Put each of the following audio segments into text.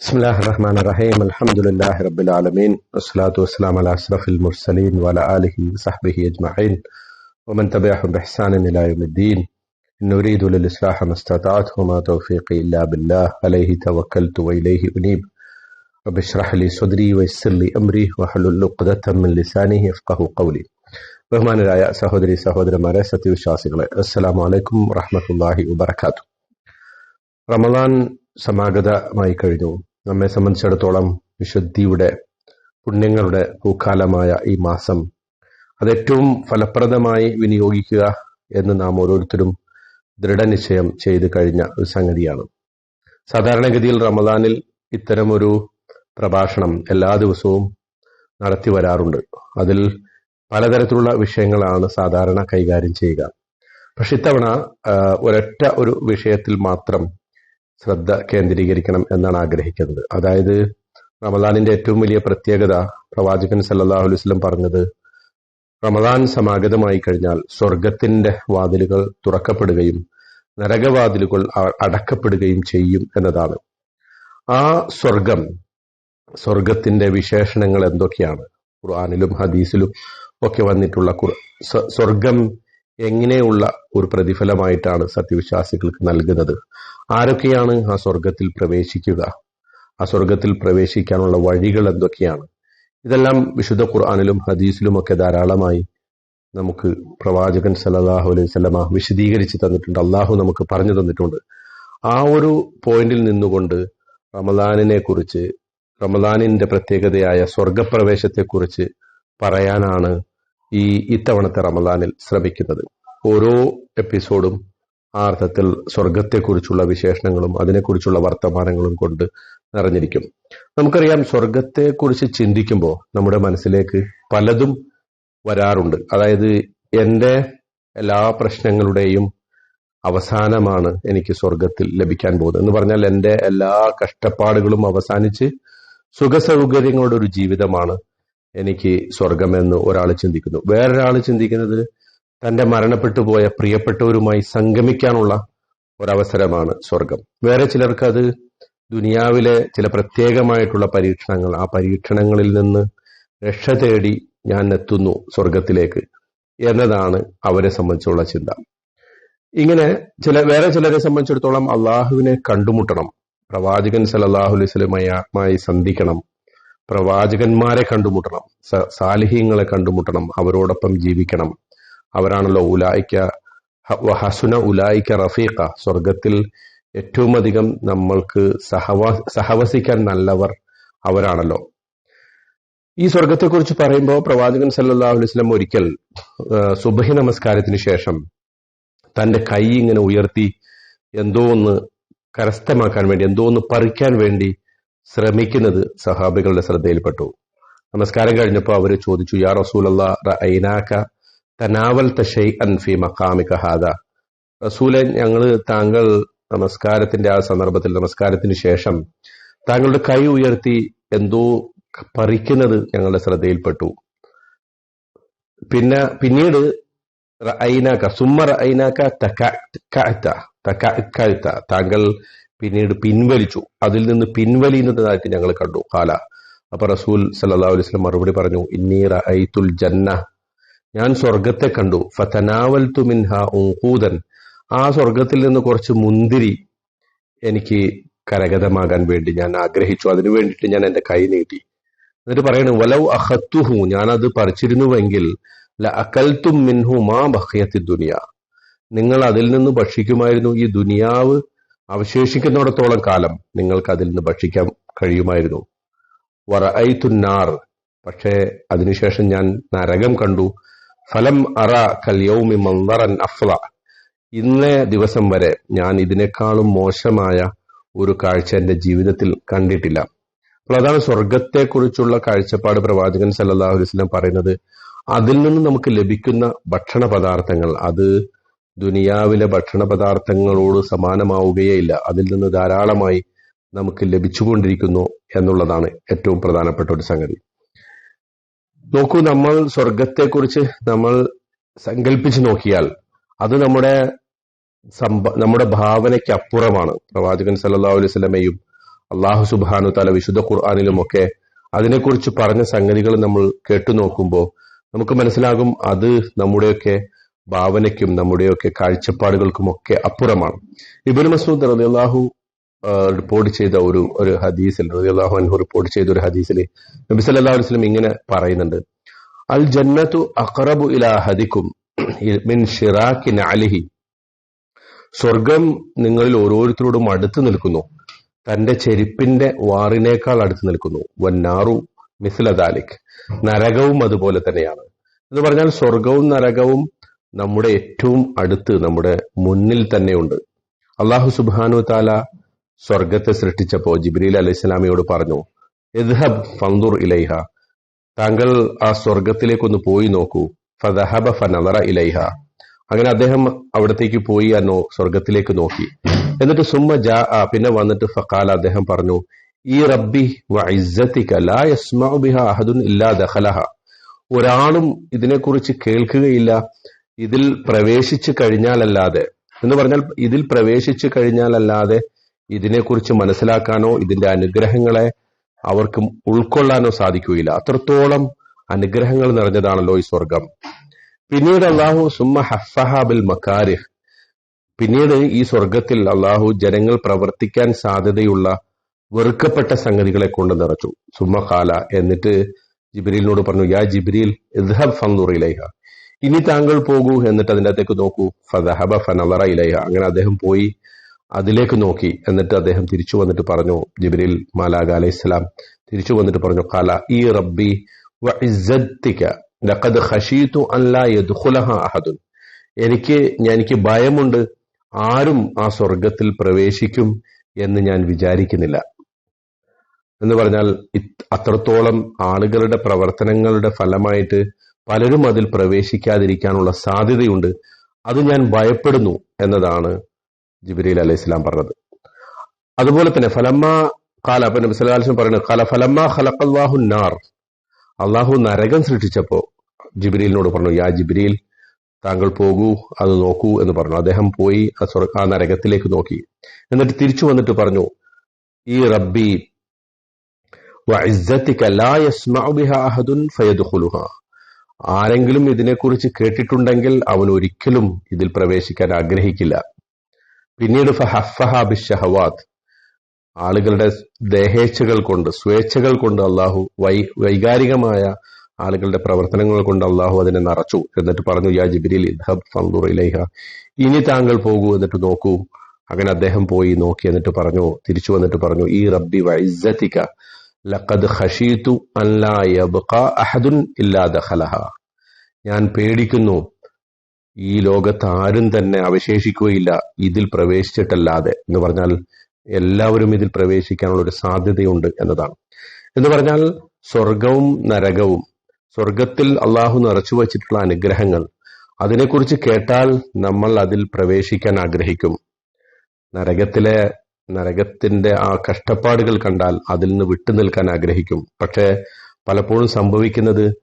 بسم الله الرحمن الرحيم الحمد لله رب العالمين والصلاة والسلام على أشرف المرسلين وعلى آله وصحبه أجمعين ومن تبعهم بإحسان إلى يوم الدين إن أريد للإصلاح ما استطعت وما توفيقي إلا بالله عليه توكلت وإليه أنيب رب اشرح لي صدري ويسر لي أمري واحلل عقدة من لسانه يفقه قولي ബഹുമാനരായ സഹോദരി സഹോദരന്മാരെ സത്യവിശ്വാസികളെ അസ്സലാമു അലൈക്കും വറഹ്മത്തുള്ളാഹി വബറകാതുഹു റമദാൻ സമാഗതമായി കഴിഞ്ഞു നമ്മെ സംബന്ധിച്ചിടത്തോളം വിശുദ്ധിയുടെ പുണ്യങ്ങളുടെ പൂക്കാലമായ ഈ മാസം അതേറ്റവും ഫലപ്രദമായി വിനിയോഗിക്കുക എന്ന് നാം ഓരോരുത്തരും ദൃഢനിശ്ചയം ചെയ്ത് കഴിഞ്ഞ ഒരു സംഗതിയാണ്. സാധാരണഗതിയിൽ റമദാനിൽ ഇത്തരമൊരു പ്രഭാഷണം എല്ലാ ദിവസവും നടത്തി വരാറുണ്ട്. അതിൽ പലതരത്തിലുള്ള വിഷയങ്ങളാണ് സാധാരണ കൈകാര്യം ചെയ്യുക. പക്ഷെ ഇത്തവണ ഒരൊറ്റ ഒരു വിഷയത്തിൽ മാത്രം ശ്രദ്ധ കേന്ദ്രീകരിക്കണം എന്നാണ് ആഗ്രഹിക്കുന്നത്. അതായത് റമദാനിന്റെ ഏറ്റവും വലിയ പ്രത്യേകത പ്രവാചകൻ സല്ലല്ലാഹു അലൈഹി വസല്ലം പറഞ്ഞത് റമദാൻ സമാഗതമായി കഴിഞ്ഞാൽ സ്വർഗത്തിന്റെ വാതിലുകൾ തുറക്കപ്പെടുകയും നരകവാതിലുകൾ അടക്കപ്പെടുകയും ചെയ്യും എന്നതാണ്. ആ സ്വർഗം സ്വർഗത്തിന്റെ വിശേഷണങ്ങൾ എന്തൊക്കെയാണ്? ഖുർആാനിലും ഹദീസിലും ഒക്കെ വന്നിട്ടുള്ള സ്വർഗം എങ്ങനെയുള്ള ഒരു പ്രതിഫലമായിട്ടാണ് സത്യവിശ്വാസികൾക്ക് നൽകുന്നത്? ആരൊക്കെയാണ് ആ സ്വർഗത്തിൽ പ്രവേശിക്കുക? ആ സ്വർഗത്തിൽ പ്രവേശിക്കാനുള്ള വഴികൾ എന്തൊക്കെയാണ്? ഇതെല്ലാം വിശുദ്ധ ഖുർആാനിലും ഹദീസിലും ഒക്കെ ധാരാളമായി നമുക്ക് പ്രവാചകൻ സല്ലല്ലാഹു അലൈഹി സ്വലമ വിശദീകരിച്ച് തന്നിട്ടുണ്ട്. അള്ളാഹു നമുക്ക് പറഞ്ഞു തന്നിട്ടുണ്ട്. ആ ഒരു പോയിന്റിൽ നിന്നുകൊണ്ട് റമദാനിനെ കുറിച്ച് റമദാനിന്റെ പ്രത്യേകതയായ സ്വർഗപ്രവേശത്തെക്കുറിച്ച് പറയാനാണ് ഈ ഇത്തവണത്തെ റമദാനിൽ ശ്രമിക്കുന്നത്. ഓരോ എപ്പിസോഡും ആ അർത്ഥത്തിൽ സ്വർഗത്തെക്കുറിച്ചുള്ള വിശേഷണങ്ങളും അതിനെക്കുറിച്ചുള്ള വർത്തമാനങ്ങളും കൊണ്ട് നിറഞ്ഞിരിക്കും. നമുക്കറിയാം സ്വർഗത്തെക്കുറിച്ച് ചിന്തിക്കുമ്പോൾ നമ്മുടെ മനസ്സിലേക്ക് പലതും വരാറുണ്ട്. അതായത് എന്റെ എല്ലാ പ്രശ്നങ്ങളുടെയും അവസാനമാണ് എനിക്ക് സ്വർഗത്തിൽ ലഭിക്കാൻ പോകുന്നത്. എന്ന് പറഞ്ഞാൽ എന്റെ എല്ലാ കഷ്ടപ്പാടുകളും അവസാനിച്ച് സുഖസൗകര്യങ്ങളുടെ ഒരു ജീവിതമാണ് എനിക്ക് സ്വർഗമെന്ന് ഒരാൾ ചിന്തിക്കുന്നു. വേറൊരാൾ ചിന്തിക്കുന്നത് തന്റെ മരണപ്പെട്ടു പോയ പ്രിയപ്പെട്ടവരുമായി സംഗമിക്കാനുള്ള ഒരവസരമാണ് സ്വർഗം വേറെ ചിലർക്ക് അത് ദുനിയാവിലെ ചില പ്രത്യേകമായിട്ടുള്ള പരീക്ഷണങ്ങൾ ആ പരീക്ഷണങ്ങളിൽ നിന്ന് രക്ഷ തേടി ഞാൻ എത്തുന്നു സ്വർഗത്തിലേക്ക് എന്നതാണ് അവരെ സംബന്ധിച്ചുള്ള ചിന്ത. ഇങ്ങനെ ചില വേറെ ചിലരെ സംബന്ധിച്ചിടത്തോളം അള്ളാഹുവിനെ കണ്ടുമുട്ടണം. പ്രവാചകൻ സല്ലല്ലാഹു അലൈഹി വസല്ലമയുമായി സന്ധിക്കണം പ്രവാചകന്മാരെ കണ്ടുമുട്ടണം സാലിഹ്യങ്ങളെ കണ്ടുമുട്ടണം അവരോടൊപ്പം ജീവിക്കണം. അവരാണല്ലോ ഉലായിക്ക ഹസുന ഉലായിക്ക റഫീഖ. സ്വർഗത്തിൽ ഏറ്റവും അധികം നമ്മൾക്ക് സഹവാ സഹവസിക്കാൻ നല്ലവർ അവരാണല്ലോ. ഈ സ്വർഗത്തെക്കുറിച്ച് പറയുമ്പോൾ പ്രവാചകൻ സല്ലല്ലാഹു അലൈഹി വസല്ലം ഒരിക്കൽ സുബഹി നമസ്കാരത്തിന് ശേഷം തന്റെ കൈ ഇങ്ങനെ ഉയർത്തി എന്തോ ഒന്ന് കരസ്ഥമാക്കാൻ വേണ്ടി എന്തോ ഒന്ന് പറിക്കാൻ വേണ്ടി ശ്രമിക്കുന്നത് സഹാബികളുടെ ശ്രദ്ധയിൽപ്പെട്ടു. നമസ്കാരം കഴിഞ്ഞപ്പോൾ അവർ ചോദിച്ചു യാ റസൂലല്ല തനാവൽ തഷൈ ഷൈഅൻ ഫീ മഖാമിക ഹാദ? റസൂലെ ഞങ്ങൾ താങ്കൾ നമസ്കാരത്തിന്റെ ആ സന്ദർഭത്തിൽ നമസ്കാരത്തിന് ശേഷം താങ്കളുടെ കൈ ഉയർത്തി എന്തോ പറിക്കുന്നത് ഞങ്ങളുടെ ശ്രദ്ധയിൽപ്പെട്ടു. പിന്നെ പിന്നീട് റൈനാക്ക സുമ്മ റൈനാക്ക തകഅത താങ്കൾ പിന്നീട് പിൻവലിച്ചു. അതിൽ നിന്ന് പിൻവലിയുന്നതായിട്ട് ഞങ്ങൾ കണ്ടു. കാല അപ്പൊ റസൂൽ സല്ലല്ലാഹു അലൈഹി വസല്ലം മറുപടി പറഞ്ഞു ഇന്നി ഐത്തുൽ ജന്ന ഞാൻ സ്വർഗത്തെ കണ്ടു. ഫതനാവൽതു മിൻഹ ഉൻഖൂദൻ ആ സ്വർഗത്തിൽ നിന്ന് കുറച്ച് മുന്തിരി എനിക്ക് കരഗതമാകാൻ വേണ്ടി ഞാൻ ആഗ്രഹിച്ചു. അതിനു വേണ്ടിയിട്ട് ഞാൻ എന്റെ കൈ നീട്ടി. എന്നിട്ട് പറയണു വലൗ അഹത്തുഹു ഞാൻ അത് പറിച്ചിരുന്നുവെങ്കിൽ മിൻഹു മാ ബഖിയത്തി ദുനിയ നിങ്ങൾ അതിൽ നിന്ന് ഭക്ഷിക്കുമായിരുന്നു ഈ ദുനിയാവ് അവശേഷിക്കുന്നിടത്തോളം കാലം നിങ്ങൾക്ക് അതിൽ നിന്ന് ഭക്ഷിക്കാൻ കഴിയുമായിരുന്നു. വറഅയ്തുന്നാർ പക്ഷേ അതിനുശേഷം ഞാൻ നരകം കണ്ടു. ഫലം അറ കല്യൗമി മന്ദറൻ അഫ്ല. ഇന്നേ ദിവസം വരെ ഞാൻ ഇതിനേക്കാളും മോശമായ ഒരു കാഴ്ച എന്റെ ജീവിതത്തിൽ കണ്ടിട്ടില്ല. അപ്പോൾ അതാണ് സ്വർഗത്തെക്കുറിച്ചുള്ള കാഴ്ചപ്പാട് പ്രവാചകൻ സല്ലല്ലാഹു അലൈഹി പറയുന്നത്. അതിൽ നിന്ന് നമുക്ക് ലഭിക്കുന്ന ഭക്ഷണ പദാർത്ഥങ്ങൾ അത് ദുനിയാവിലെ ഭക്ഷണ പദാർത്ഥങ്ങളോട് സമാനമാവുകയേയില്ല. അതിൽ നിന്ന് ധാരാളമായി നമുക്ക് ലഭിച്ചുകൊണ്ടിരിക്കുന്നു എന്നുള്ളതാണ് ഏറ്റവും പ്രധാനപ്പെട്ട ഒരു സംഗതി. നോക്കൂ നമ്മൾ സ്വർഗത്തെക്കുറിച്ച് നമ്മൾ സങ്കല്പിച്ചു നോക്കിയാൽ അത് നമ്മുടെ സമ്പ നമ്മുടെ ഭാവനയ്ക്ക് അപ്പുറമാണ് പ്രവാചകൻ സല്ലല്ലാഹു അലൈഹി സ്വലമയും അള്ളാഹു സുബാനു തല വിശുദ്ധ ഖുർആാനിലുമൊക്കെ അതിനെക്കുറിച്ച് പറഞ്ഞ സംഗതികൾ നമ്മൾ കേട്ടു നോക്കുമ്പോൾ നമുക്ക് മനസ്സിലാകും അത് നമ്മുടെയൊക്കെ ഭാവനയ്ക്കും നമ്മുടെയൊക്കെ കാഴ്ചപ്പാടുകൾക്കുമൊക്കെ അപ്പുറമാണ്. ഇബിൻ മസൂദ് റളിയല്ലാഹു റിപ്പോർട്ട് ചെയ്ത ഒരു ഒരു ഹദീസിൽ റളിയല്ലാഹു അൻഹു റിപ്പോർട്ട് ചെയ്ത ഒരു ഹദീസിൽ നബി അലൈഹി വസല്ലം ഇങ്ങനെ പറയുന്നുണ്ട്. അൽ ജന്നത്തു അഖറബു ഇലാ ഹദിക്കും മിൻ ഷിറാക്കി അലിഹി സ്വർഗം നിങ്ങളിൽ ഓരോരുത്തരോടും അടുത്ത് നിൽക്കുന്നു. തന്റെ ചെരുപ്പിന്റെ വാറിനേക്കാൾ അടുത്ത് നിൽക്കുന്നു. വന്നാറു മിസ്ലദാലിക് നരകവും അതുപോലെ തന്നെയാണ്. എന്ന് പറഞ്ഞാൽ സ്വർഗവും നരകവും നമ്മുടെ ഏറ്റവും അടുത്ത് നമ്മുടെ മുന്നിൽ തന്നെയുണ്ട് അള്ളാഹു സുബാനു താല സ്വർഗത്തെ സൃഷ്ടിച്ചപ്പോൾ ജിബ്രീൽ അലൈഹി സ്വലാമിയോട് പറഞ്ഞു എദ്ഹബ് ഫന്ദുർ ഇലൈഹ. താങ്കൾ ആ സ്വർഗത്തിലേക്കൊന്ന് പോയി നോക്കൂ. ഫദഹബ ഫനറ ഇലൈഹ. അങ്ങനെ അദ്ദേഹം അവിടത്തേക്ക് പോയി ആ സ്വർഗത്തിലേക്ക് നോക്കി. എന്നിട്ട് സുമ്മ ജാ ആ പിന്നെ വന്നിട്ട് ഫക്കാല അദ്ദേഹം പറഞ്ഞു ഈ റബ്ബി അഹദുൻ ദഖലഹ. ഒരാളും ഇതിനെക്കുറിച്ച് കേൾക്കുകയില്ല. ഇതിൽ പ്രവേശിച്ചു കഴിഞ്ഞാലല്ലാതെ. എന്ന് പറഞ്ഞാൽ ഇതിൽ പ്രവേശിച്ചു കഴിഞ്ഞാലല്ലാതെ ഇതിനെക്കുറിച്ച് മനസ്സിലാക്കാനോ ഇതിന്റെ അനുഗ്രഹങ്ങളെ അവർക്ക് ഉൾക്കൊള്ളാനോ സാധിക്കുകയില്ല. അത്രത്തോളം അനുഗ്രഹങ്ങൾ നിറഞ്ഞതാണല്ലോ ഈ സ്വർഗം പിന്നീട് അള്ളാഹു സുമ്മ ഹഫഹാബിൽ മക്കാരിഹ് പിന്നീട് ഈ സ്വർഗത്തിൽ അള്ളാഹു ജനങ്ങൾ പ്രവർത്തിക്കാൻ സാധ്യതയുള്ള വെറുക്കപ്പെട്ട സംഗതികളെ കൊണ്ട് നിറച്ചു. സുമ്മ കാല എന്നിട്ട് ജിബ്രീലിനോട് പറഞ്ഞു യാ ജിബ്രീൽ ഇദ്ഹബ് ഫൻദുർ ഇലൈഹ. ഇനി താങ്കൾ പോകൂ എന്നിട്ട് അതിന്റെ അകത്തേക്ക് നോക്കൂ. ഫദഹബ ഫനവറ ഇലയ അങ്ങനെ അദ്ദേഹം പോയി അതിലേക്ക് നോക്കി. എന്നിട്ട് അദ്ദേഹം തിരിച്ചു വന്നിട്ട് പറഞ്ഞു ജിബ്രീൽ മാലാഖ അലൈഹി സ്വലാം തിരിച്ചു വന്നിട്ട് പറഞ്ഞു ഖാല ഈ റബ്ബി അഹദുൻ. എനിക്ക് ഞാൻ എനിക്ക് ഭയമുണ്ട്. ആരും ആ സ്വർഗത്തിൽ പ്രവേശിക്കും എന്ന് ഞാൻ വിചാരിക്കുന്നില്ല. എന്ന് പറഞ്ഞാൽ അത്രത്തോളം ആളുകളുടെ പ്രവർത്തനങ്ങളുടെ ഫലമായിട്ട് പലരും അതിൽ പ്രവേശിക്കാതിരിക്കാനുള്ള സാധ്യതയുണ്ട്. അത് ഞാൻ ഭയപ്പെടുന്നു എന്നതാണ് ജിബ്രീൽ അലൈഹി ഇസ്ലാം പറഞ്ഞത്. അതുപോലെ തന്നെ ഫലമ്മ കാല അപ്പൊ നബി പറയുന്നത് കാല ഫലമ്മ ഖലഖല്ലാഹു നാർ. അള്ളാഹു നരകം സൃഷ്ടിച്ചപ്പോ ജിബ്രീലിനോട് പറഞ്ഞു യാ ജിബ്രീൽ താങ്കൾ പോകൂ അത് നോക്കൂ എന്ന് പറഞ്ഞു. അദ്ദേഹം പോയി ആ നരകത്തിലേക്ക് നോക്കി. എന്നിട്ട് തിരിച്ചു വന്നിട്ട് പറഞ്ഞു ഈ റബ്ബി ആരെങ്കിലും ഇതിനെക്കുറിച്ച് കേട്ടിട്ടുണ്ടെങ്കിൽ അവൻ ഒരിക്കലും ഇതിൽ പ്രവേശിക്കാൻ ആഗ്രഹിക്കില്ല. പിന്നീട് ഫഹഫഹ ബിഷഹവാത്ത് ആളുകളുടെ ദേഹേച്ഛകൾ കൊണ്ട് സ്വേച്ഛകൾ കൊണ്ട് അള്ളാഹു വൈ വൈകാരികമായ ആളുകളുടെ പ്രവർത്തനങ്ങൾ കൊണ്ട് അള്ളാഹു അതിനെ നിറച്ചു. എന്നിട്ട് പറഞ്ഞു യാ ജിബിരിൽ ഇദ്ഹബ് ഇലൈഹ. ഇനി താങ്കൾ പോകൂ എന്നിട്ട് നോക്കൂ. അങ്ങനെ അദ്ദേഹം പോയി നോക്കി എന്നിട്ട് പറഞ്ഞു തിരിച്ചു വന്നിട്ട് പറഞ്ഞു ഈ റബ്ബി വൈസത്തിക ലഖദ് ഖശീതു അൻ ലാ യബ്ഖ അഹദുൻ ഇല്ലാ ദഖലഹ. ഞാൻ പേടിക്കുന്നു ഈ ലോകത്ത് ആരും തന്നെ അവശേഷിക്കുകയില്ല ഇതിൽ പ്രവേശിച്ചിട്ടല്ലാതെ എന്ന് പറഞ്ഞാൽ എല്ലാവരും ഇതിൽ പ്രവേശിക്കാനുള്ള ഒരു സാധ്യതയുണ്ട് എന്നതാണ്. എന്ന് പറഞ്ഞാൽ സ്വർഗവും നരകവും സ്വർഗത്തിൽ അള്ളാഹു നിറച്ചു വച്ചിട്ടുള്ള അനുഗ്രഹങ്ങൾ അതിനെക്കുറിച്ച് കേട്ടാൽ നമ്മൾ അതിൽ പ്രവേശിക്കാൻ ആഗ്രഹിക്കും. നരകത്തിലെ നരകത്തിന്റെ ആ കഷ്ടപ്പാടുകൾ കണ്ടാൽ അതിൽ നിന്ന് വിട്ടു നിൽക്കാൻ ആഗ്രഹിക്കും. പക്ഷേ പലപ്പോഴും സംഭവിക്കുന്നത്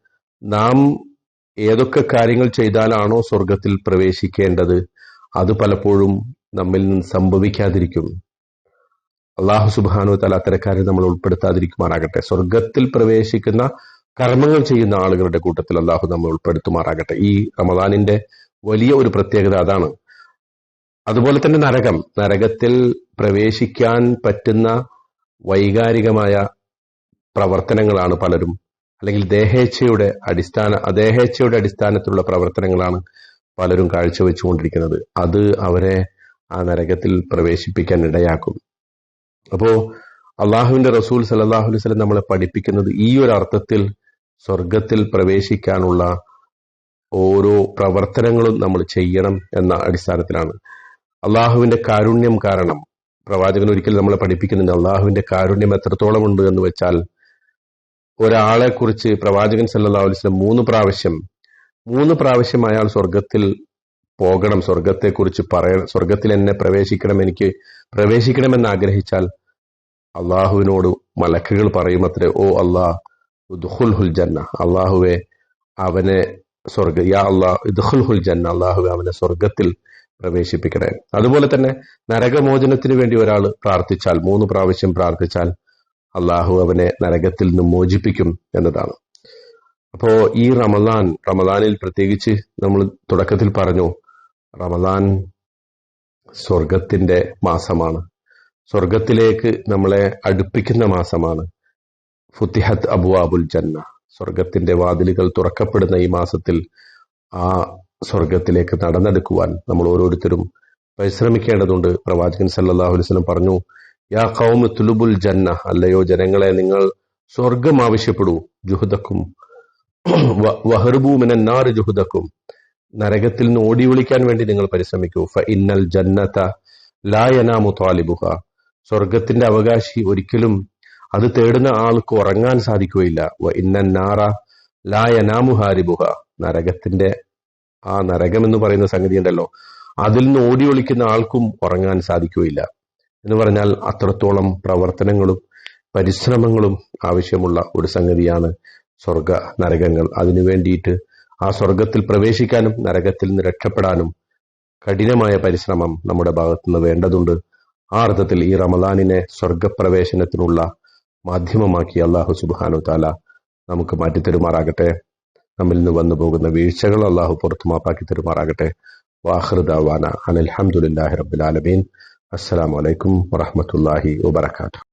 നാം ഏതൊക്കെ കാര്യങ്ങൾ ചെയ്താലാണോ സ്വർഗത്തിൽ പ്രവേശിക്കേണ്ടത് അത് പലപ്പോഴും നമ്മിൽ നിന്ന് സംഭവിക്കാതിരിക്കും. അള്ളാഹു സുബാനു തല അത്തരക്കാരെ നമ്മൾ ഉൾപ്പെടുത്താതിരിക്കുമാറാകട്ടെ. സ്വർഗത്തിൽ പ്രവേശിക്കുന്ന കർമ്മങ്ങൾ ചെയ്യുന്ന ആളുകളുടെ കൂട്ടത്തിൽ അള്ളാഹു നമ്മൾ ഉൾപ്പെടുത്തുമാറാകട്ടെ. ഈ റമദാനിന്റെ വലിയ ഒരു പ്രത്യേകത അതാണ്. അതുപോലെ തന്നെ നരകം. നരകത്തിൽ പ്രവേശിക്കാൻ പറ്റുന്ന വൈകാരികമായ പ്രവർത്തനങ്ങളാണ് പലരും. അല്ലെങ്കിൽ ദേഹേച്ഛയുടെ അടിസ്ഥാന ദേഹേച്ഛയുടെ അടിസ്ഥാനത്തിലുള്ള പ്രവർത്തനങ്ങളാണ് പലരും കാഴ്ചവെച്ചുകൊണ്ടിരിക്കുന്നത്. അത് അവരെ ആ നരകത്തിൽ പ്രവേശിപ്പിക്കാൻ ഇടയാക്കും. അപ്പോ അള്ളാഹുവിന്റെ റസൂൽ സലാഹു അലൈഹി സ്വലം നമ്മളെ പഠിപ്പിക്കുന്നത് ഈ ഒരു അർത്ഥത്തിൽ സ്വർഗത്തിൽ പ്രവേശിക്കാനുള്ള ഓരോ പ്രവർത്തനങ്ങളും നമ്മൾ ചെയ്യണം എന്ന അടിസ്ഥാനത്തിലാണ്. അള്ളാഹുവിന്റെ കാരുണ്യം കാരണം. പ്രവാചകൻ ഒരിക്കലും നമ്മളെ പഠിപ്പിക്കുന്നുണ്ട് അള്ളാഹുവിന്റെ കാരുണ്യം എത്രത്തോളം ഉണ്ട് എന്ന് വെച്ചാൽ ഒരാളെ കുറിച്ച് പ്രവാചകൻ സല്ലാ അലൈസ്ലം മൂന്ന് പ്രാവശ്യം മൂന്ന് പ്രാവശ്യം അയാൾ സ്വർഗത്തിൽ പോകണം സ്വർഗത്തെക്കുറിച്ച് പറയണം സ്വർഗത്തിൽ എന്നെ പ്രവേശിക്കണം എനിക്ക് പ്രവേശിക്കണമെന്ന് ആഗ്രഹിച്ചാൽ അള്ളാഹുവിനോട് മലക്കുകൾ പറയുമത്രേ ഓ അള്ളാഹ് ഉദ്ഹുൽ ഹുൽ ജന്ന അള്ളാഹുവെ അവനെ സ്വർഗ യാ അള്ളാഹ് ഇദ്ഹുൽ ഹുൽ ജന്ന അള്ളാഹുവെ അവനെ സ്വർഗത്തിൽ പ്രവേശിപ്പിക്കണേ. അതുപോലെ തന്നെ നരകമോചനത്തിന് വേണ്ടി ഒരാൾ പ്രാർത്ഥിച്ചാൽ മൂന്ന് പ്രാവശ്യം പ്രാർത്ഥിച്ചാൽ അള്ളാഹു അവനെ നരകത്തിൽ നിന്ന് മോചിപ്പിക്കും എന്നതാണ്. അപ്പോ ഈ റമദാൻ റമദാനിൽ പ്രത്യേകിച്ച് നമ്മൾ തുടക്കത്തിൽ പറഞ്ഞു റമദാൻ സ്വർഗത്തിന്റെ മാസമാണ്. സ്വർഗത്തിലേക്ക് നമ്മളെ അടുപ്പിക്കുന്ന മാസമാണ്. ഫുത്തിഹത്ത് അബുവാബുൽ ജന്ന. സ്വർഗത്തിന്റെ വാതിലുകൾ തുറക്കപ്പെടുന്ന ഈ മാസത്തിൽ ആ സ്വർഗത്തിലേക്ക് നടന്നെടുക്കുവാൻ നമ്മൾ ഓരോരുത്തരും പരിശ്രമിക്കേണ്ടതുണ്ട്. പ്രവാചകൻ സല്ലാഹു അലൈഹി വസല്ലം പറഞ്ഞു യാ കൗമ തുലുബുൽ ജന്ന അല്ലയോ ജനങ്ങളെ നിങ്ങൾ സ്വർഗം ആവശ്യപ്പെടൂ ജുഹുദക്കും വഹർബു മിനൻ നാർ ജുഹുദക്കും. നരകത്തിൽ നിന്ന് ഓടി വിളിക്കാൻ വേണ്ടി നിങ്ങൾ പരിശ്രമിക്കൂ. ഫ ഇന്നൽ ജന്നത ലായനാമു താലിബുഹ സ്വർഗത്തിന്റെ അവകാശി ഒരിക്കലും അത് തേടുന്ന ആൾക്ക് ഉറങ്ങാൻ സാധിക്കുകയില്ല. വ ഇന്നൻ നാറ ലായനാമു ഹാരിബുഹ. നരകത്തിന്റെ ആ നരകം എന്ന് പറയുന്ന സംഗതി ഉണ്ടല്ലോ. അതിൽ നിന്ന് ഓടി ഒളിക്കുന്ന ആൾക്കും ഉറങ്ങാൻ സാധിക്കുകയില്ല. എന്ന് പറഞ്ഞാൽ അത്രത്തോളം പ്രവർത്തനങ്ങളും പരിശ്രമങ്ങളും ആവശ്യമുള്ള ഒരു സംഗതിയാണ് സ്വർഗ നരകങ്ങൾ. അതിനു വേണ്ടിയിട്ട് ആ സ്വർഗത്തിൽ പ്രവേശിക്കാനും നരകത്തിൽ നിന്ന് രക്ഷപ്പെടാനും കഠിനമായ പരിശ്രമം നമ്മുടെ ഭാഗത്തുനിന്ന് വേണ്ടതുണ്ട്. ആ അർത്ഥത്തിൽ ഈ റമദാനിനെ സ്വർഗപ്രവേശനത്തിനുള്ള മാധ്യമമാക്കി അള്ളാഹു സുബാനു താല നമുക്ക് മാറ്റിത്തരുമാറാകട്ടെ. നമ്മിൽ നിന്ന് വന്നു പോകുന്ന വീഴ്ചകൾ അള്ളാഹു പുറത്തു മാപ്പാക്കി തരുമാറാകട്ടെ. വാഹൃദാവാന അനിൽഹമുല്ലാഹി അസ്സാം വലൈക്കും വറഹമത്തല്ലാഹി വബർക്കാത്തു